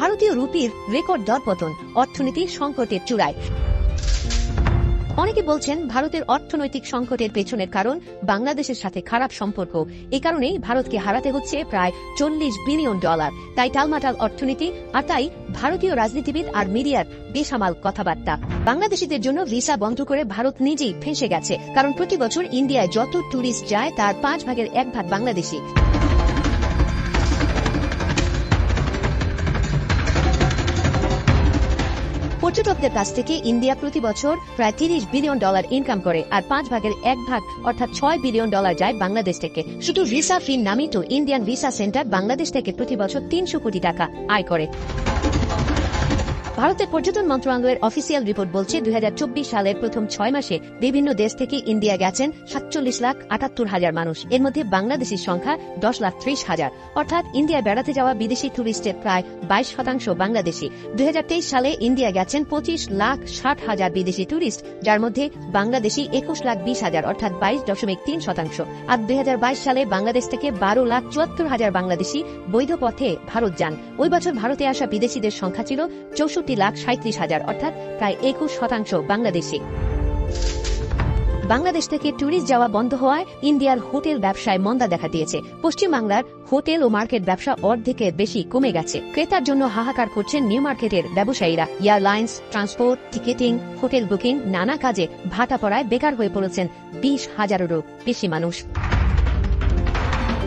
ভারতীয় রুপির রেকর্ড দরপতন, অর্থনীতি সংকটের চূড়ায়। অনেকে বলছেন ভারতের অর্থনৈতিক সংকটের পেছনের কারণ বাংলাদেশের সাথে খারাপ সম্পর্ক। এ কারণেই ভারতকে হারাতে হচ্ছে প্রায় চল্লিশ বিলিয়ন ডলার। তাই টালমাটাল অর্থনীতি আর তাই ভারতীয় রাজনীতিবিদ আর মিডিয়ার বেসামাল কথাবার্তা। বাংলাদেশিদের জন্য ভিসা বন্ধ করে ভারত নিজেই ফেঁসে গেছে, কারণ প্রতি বছর ইন্ডিয়ায় যত ট্যুরিস্ট যায় তার পাঁচ ভাগের এক ভাগ বাংলাদেশি। পর্যটকদের কাছ থেকে ইন্ডিয়া প্রতি বছর প্রায় তিরিশ বিলিয়ন ডলার ইনকাম করে আর পাঁচ ভাগের এক ভাগ, অর্থাৎ ছয় বিলিয়ন ডলার যায় বাংলাদেশ থেকে। শুধু ভিসা ফি নামিত ইন্ডিয়ান ভিসা সেন্টার বাংলাদেশ থেকে প্রতি বছর তিনশো কোটি টাকা আয় করে। ভারতের পর্যটন মন্ত্রণালয়ের অফিসিয়াল রিপোর্ট বলছে দুই সালের প্রথম ছয় মাসে বিভিন্ন দেশ থেকে ইন্ডিয়া গেছেন সাতচল্লিশ লাখ আটাত্তর হাজার মানুষ। এর মধ্যে বাংলাদেশের সংখ্যা দশ লাখ ত্রিশ হাজার। অর্থাৎ ইন্ডিয়া বেড়াতে যাওয়া বিদেশি টুরিস্টের প্রায় বাইশ শতাংশ বাংলাদেশি। দুই সালে ইন্ডিয়া গেছেন পঁচিশ লাখ ষাট হাজার বিদেশি টুরিস্ট, যার মধ্যে বাংলাদেশি একুশ লাখ বিশ হাজার, অর্থাৎ বাইশ দশমিক তিন শতাংশ। আর দুই হাজার বাইশ সালে বাংলাদেশ থেকে বারো লাখ চুয়াত্তর হাজার বাংলাদেশি বৈধ পথে ভারত যান। ওই বছর ভারতে আসা বিদেশিদের সংখ্যা ছিল চৌষট্টি লাখ সাঁত্রিশ হাজার, অর্থাৎ প্রায় একুশ শতাংশ বাংলাদেশি। বাংলাদেশ থেকে ট্যুরিস্ট যাওয়া বন্ধ হওয়ায় ইন্ডিয়ার হোটেল ব্যবসায় মন্দা দেখা দিয়েছে। পশ্চিমবাংলার হোটেল ও মার্কেট ব্যবসা অর্ধেকের বেশি কমে গেছে। ক্রেতার জন্য হাহাকার করছেন নিউ মার্কেটের ব্যবসায়ীরা। Airlines, transport, ticketing, hotel booking, নানা কাজে ভাটা পড়ায় বেকার হয়ে পড়েছেন বিশ হাজারেরও বেশি মানুষ।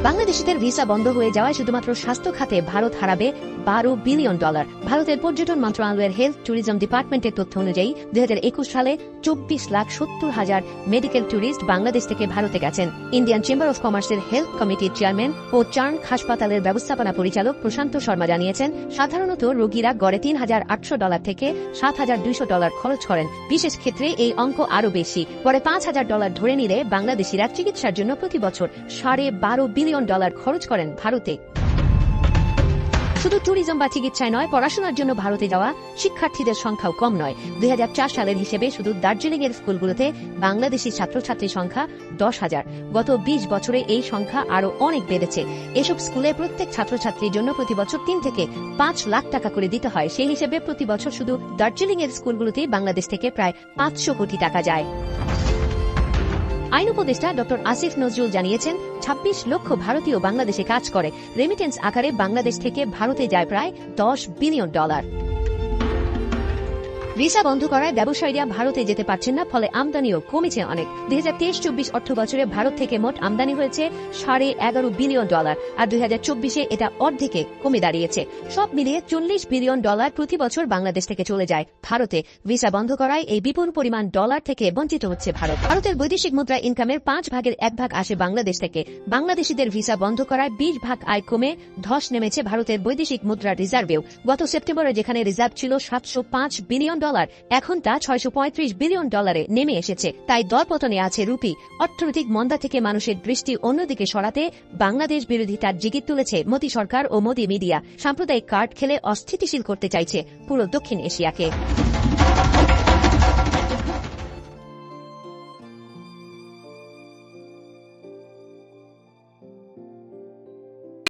বাংলাদেশিদের ভিসা বন্ধ হয়ে যাওয়ায় শুধুমাত্র স্বাস্থ্য খাতে ভারত হারাবে বারো বিলিয়ন ডলার। ভারতের পর্যটন মন্ত্রণালয়ের হেলথ ট্যুরিজম ডিপার্টমেন্টের তথ্য অনুযায়ী, দুই সালে চব্বিশ লাখ সত্তর হাজার মেডিকেল ট্যুরিস্ট বাংলাদেশ থেকে ভারতে গেছেন। ইন্ডিয়ান চেম্বার অফ কমার্সের হেলথ কমিটির চেয়ারম্যান ও চার্ন হাসপাতালের ব্যবস্থাপনা পরিচালক প্রশান্ত শর্মা জানিয়েছেন, সাধারণত রোগীরা গড়ে তিন হাজার আটশো ডলার থেকে সাত হাজার দুইশো ডলার খরচ করেন। বিশেষ ক্ষেত্রে এই অঙ্ক আরও বেশি। পরে পাঁচ হাজার ডলার ধরে নিলে বাংলাদেশিরা চিকিৎসার জন্য প্রতি বছর সাড়ে বারো বিলিয়ন ডলার খরচ করেন ভারতে। শুধু ট্যুরিজম বা চিকিৎসায় নয়, পড়াশোনার জন্য ভারতে যাওয়া শিক্ষার্থীদের সংখ্যাও কম নয়। দুই সালের হিসেবে শুধু দার্জিলিং এর স্কুলগুলোতে বাংলাদেশি ছাত্রছাত্রীর সংখ্যা দশ হাজার। গত বিশ বছরে এই সংখ্যা আরও অনেক বেড়েছে। এসব স্কুলে প্রত্যেক ছাত্রছাত্রীর জন্য প্রতি বছর তিন থেকে পাঁচ লাখ টাকা করে দিতে হয়। সেই হিসেবে প্রতি বছর শুধু দার্জিলিং এর স্কুলগুলোতেই বাংলাদেশ থেকে প্রায় পাঁচশো কোটি টাকা যায়। আইন উপদেষ্টা ডক্টর আসিফ নজরুল জানিয়েছেন ২৬ লক্ষ ভারতীয় বাংলাদেশে কাজ করে। রেমিটেন্স আকারে বাংলাদেশ থেকে ভারতে যায় প্রায় দশ বিলিয়ন ডলার ভিসা বন্ধ করায় ব্যবসায়ীরা ভারতে যেতে পারছেন না, ফলে আমদানিও কমেছে অনেক। দুই হাজার তেইশ চব্বিশ অর্থ বছরে ভারত থেকে মোট আমদানি হয়েছে সাড়ে এগারো বিলিয়ন ডলার, আর দুই হাজার চব্বিশে এটা অর্ধেকে কমে দাঁড়িয়েছে। সব মিলিয়ে চল্লিশ বিলিয়ন ডলার প্রতি বছর বাংলাদেশ থেকে চলে যায়। ভারতে ভিসা বন্ধ করায় এই বিপুল পরিমাণ ডলার থেকে বঞ্চিত হচ্ছে ভারত। ভারতের বৈদেশিক মুদ্রা ইনকামের পাঁচ ভাগের এক ভাগ আসে বাংলাদেশ থেকে। বাংলাদেশিদের ভিসা বন্ধ করায় বিশ ভাগ আয় কমে ধস নেমেছে ভারতের বৈদেশিক মুদ্রা রিজার্ভেও। গত সেপ্টেম্বরে যেখানে রিজার্ভ ছিল সাতশো পাঁচ বিলিয়ন ডলার। এখন তা ছয়শো পঁয়ত্রিশ বিলিয়ন ডলারে নেমে এসেছে। তাই দরপতনে আছে রুপি। অর্থনৈতিক মন্দা থেকে মানুষের দৃষ্টি অন্যদিকে সরাতে বাংলাদেশ বিরোধী তার জিগির তুলেছে মোদি সরকার ও মোদি মিডিয়া। সাম্প্রদায়িক কার্ড খেলে অস্থিতিশীল করতে চাইছে পুরো দক্ষিণ এশিয়াকে।